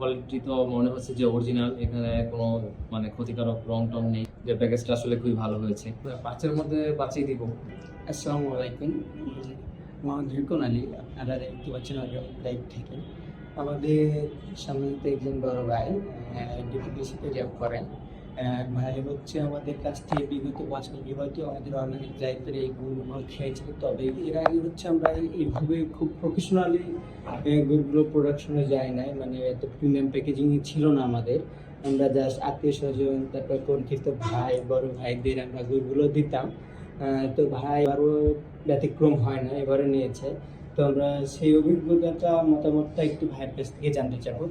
Quality তো মনে হচ্ছে যে অরিজিনাল এখানে কোনো মানে ক্ষতিকারক রং টং নেই। যে প্যাকেজটা আসলে খুবই ভালো হয়েছে। পাঁচের মধ্যে পাঁচই দিব। আসসালামু আলাইকুম। মোহাম্মদ রিকন আলী আপনারা দেখতে পাচ্ছেন লাইভ থেকে। আমাদের সামনে তো একজন বড় ভাই ডিপিডিসিতে জব করেন। ভাই হচ্ছে আমাদের কাছ থেকে বিগত বছর হয়তো আমাদের অনলাইন দায়িত্বের এই গুণগুলো খেয়েছে। তবে এর আগে হচ্ছে আমরা এইভাবে খুব প্রফেশনালি গুড়গুলো প্রোডাকশনে যাই নাই মানে এত প্রিমিয়াম প্যাকেজিং ছিল না আমাদের। আমরা জাস্ট আত্মীয় স্বজন, তারপর পরিচিত ভাই, বড় ভাইদের আমরা গুড়গুলো দিতাম। তো ভাই আরও ব্যতিক্রম হয় না এবারে নিয়েছে। তো আমরা সেই অভিজ্ঞতাটা মতামতটা একটু ভাইয়ের কাছ থেকে জানতে চাবো।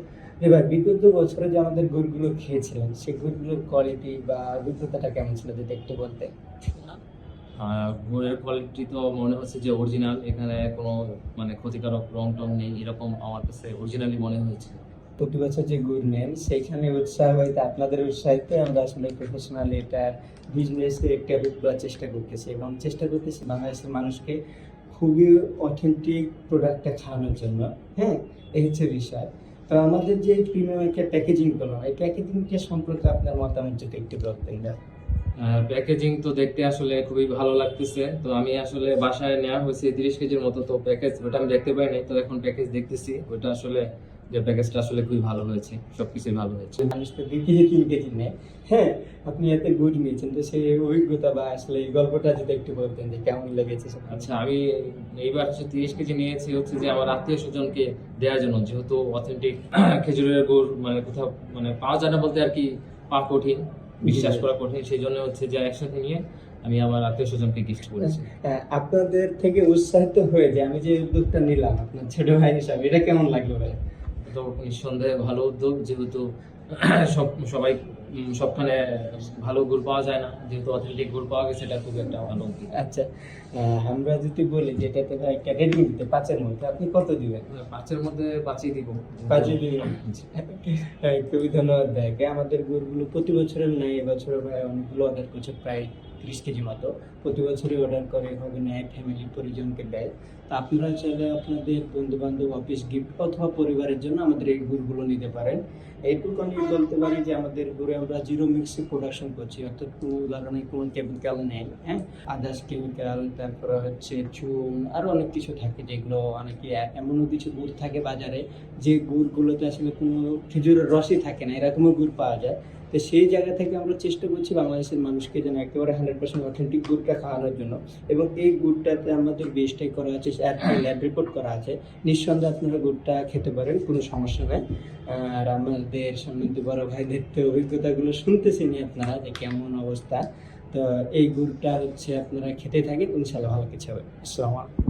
এবার বিগত বছরে যে আমাদের গুড়গুলো খেয়েছিলেন সেই গুড়গুলোর কোয়ালিটি বা অভিজ্ঞতাটা কেমন ছিল যদি একটু বলতে গুড়ের কোয়ালিটি তো মনে হচ্ছে যে অরিজিনাল এখানে কোনো মানে ক্ষতিকারক রং টং নেই এরকম আমার কাছে অরিজিনালি মনে হয়েছে। প্রতি বছর যে গুড় নেন সেইখানে উৎসাহ হইতে আপনাদের উৎসাহিতে আমরা আসলে প্রফেশনালি এটা বিজনেসে একটা রূপ দেওয়ার চেষ্টা করতেছি এবং চেষ্টা করতেছি বাংলাদেশের মানুষকে খুবই অথেন্টিক প্রোডাক্টটা খাওয়ানোর জন্য হ্যাঁ? এই হচ্ছে বিষয়। তো আমাদের যে প্রিমিয়াম একটা প্যাকেজিং করল এই প্যাকেজিংটা সম্পর্কে আপনার মতামত যদি একটু বলতেন প্যাকেজিং তো দেখতে আসলে খুবই ভালো লাগতেছে। তো আমি আসলে বাসায় নেওয়া হয়েছে তিরিশ কেজির মতো, তো প্যাকেজ ওটা আমি দেখতে পাই নাই, তো এখন প্যাকেজ দেখতেছি। ওটা আসলে যে প্যাকেজটা আসলে খুবই ভালো হয়েছে সবকিছুই ভালো হয়েছে। মানুষ তো নেয়। হ্যাঁ আপনি এত গুড় নিয়েছেন। তো সেই অভিজ্ঞতা বা আসলে এই গল্পটা যদি একটু বলতেন যে কেমন লেগেছে আচ্ছা আমি এইবার হচ্ছে তিরিশ কেজি নিয়েছি হচ্ছে যে আমার আত্মীয় স্বজনকে দেওয়ার জন্য। যেহেতু অথেন্টিক খেজুরের গুড় মানে কোথাও মানে পাওয়া যায় না বলতে আর কি পাওয়া কঠিন বিশ্বাস করা কঠিন। সেই জন্য হচ্ছে যে একসাথে নিয়ে আমি আমার আত্মীয় স্বজনকে গিফট করেছি। আপনাদের থেকে উৎসাহিত হয়ে যে আমি যে উদ্যোগটা নিলাম আপনার ছোট ভাই হিসাবে এটা কেমন লাগল ভাই? তো নিঃসন্দেহে ভালো উদ্যোগ যেহেতু সব সবাই সবখানে ভালো গুড় পাওয়া যায় না। যেহেতু অথেন্টিক গুড় পাওয়া গেছে সেটা খুব একটা ভালো আচ্ছা আমরা যদি বলি যে এটাতে একটা রেটিং দিতে পাঁচের মধ্যে আপনি কত দিবেন? পাঁচের মধ্যে পাঁচই দিব। পাঁচই দিবেন? হ্যাঁ, খুবই ধন্যবাদ ভাইকে আমাদের গুড়গুলো প্রতি বছরের নেয় এবছর ভাই অনেকগুলো অর্ডার করছে প্রায় তিরিশ কেজি মতো। প্রতি বছরই অর্ডার করে হবে নেয় ফ্যামিলি পরিজনকে দেয়। তা আপনারা চাইলে আপনাদের বন্ধু বান্ধব অফিস গিফট অথবা পরিবারের জন্য আমাদের এই গুড়গুলো নিতে পারেন। এইটুকু আমি বলতে পারি যে আমাদের উপরে আমরা জিরো মিক্সে প্রোডাকশন করছি, অর্থাৎ কোনো ধরনের কোনো কেমিক্যাল নেই হ্যাঁ? আদার্স কেমিক্যাল তারপরে হচ্ছে চুন আরও অনেক কিছু থাকে যেগুলো অনেকে এমনও কিছু গুড় থাকে বাজারে, যে গুড়গুলোতে আসলে কোনো খেজুরের রসই থাকে না, এরকমও গুড় পাওয়া যায়। তো সেই জায়গা থেকে আমরা চেষ্টা করছি বাংলাদেশের মানুষকে যেন একেবারে হান্ড্রেড পার্সেন্ট অথেন্টিক গুড়টা খাওয়ানোর জন্য। এবং এই গুড়টাতে আমাদের বেস্টাই করা আছে ল্যাব রিপোর্ট করা আছে। নিঃসন্দেহে আপনারা গুড়টা খেতে পারেন, কোনো সমস্যা নেই। আর আমাদের সম্মিলিত বড় ভাইদের তো অভিজ্ঞতাগুলো শুনতেছেনি আপনারা যে কেমন অবস্থা। তো এই গুড়টা হচ্ছে আপনারা খেতে থাকেন ইনশাল্লাহ ভালো কিছু হবে। আসসালামু আলাইকুম।